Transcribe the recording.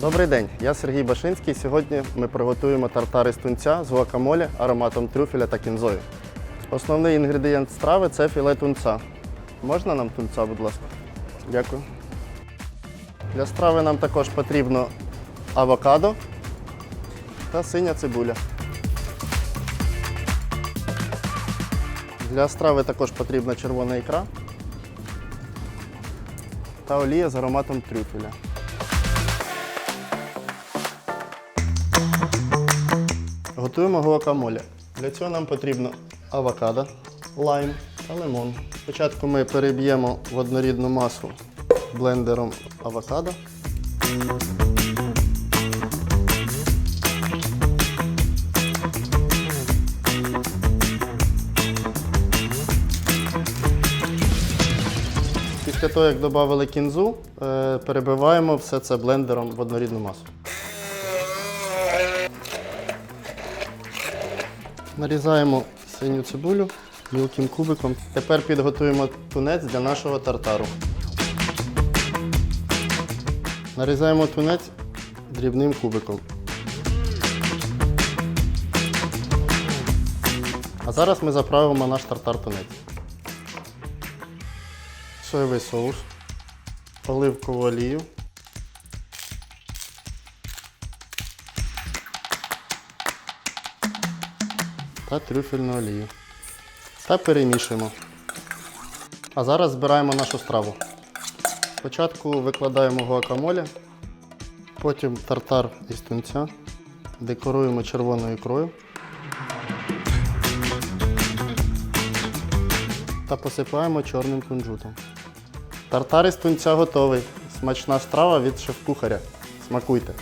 Добрий день, я Сергій Башинський. Сьогодні ми приготуємо тартари з тунця з гуакамолі, ароматом трюфеля та кінзою. Основний інгредієнт страви це філе тунця. Можна нам тунця, будь ласка? Дякую. Для страви нам також потрібно авокадо та синя цибуля. Для страви також потрібна червона ікра та олія з ароматом трюфеля. Готуємо гуакамолі. Для цього нам потрібно авокадо, лайм та лимон. Спочатку ми переб'ємо в однорідну масу блендером авокадо. Після того, як додали кінзу, е, перебиваємо все це блендером в однорідну масу. Нарізаємо синю цибулю мілким кубиком. Тепер підготуємо тунець для нашого тартару. Нарізаємо тунець дрібним кубиком. А зараз ми заправимо наш тартар тунець. Соєвий соус, оливкову олію. Та трюфельну олію. Та перемішуємо. А зараз збираємо нашу страву. Спочатку викладаємо гуакамолі, потім тартар із тунця, декоруємо червоною ікрою та посипаємо чорним кунжутом. Тартар із тунця готовий. Смачна страва від шеф-кухаря. Смакуйте!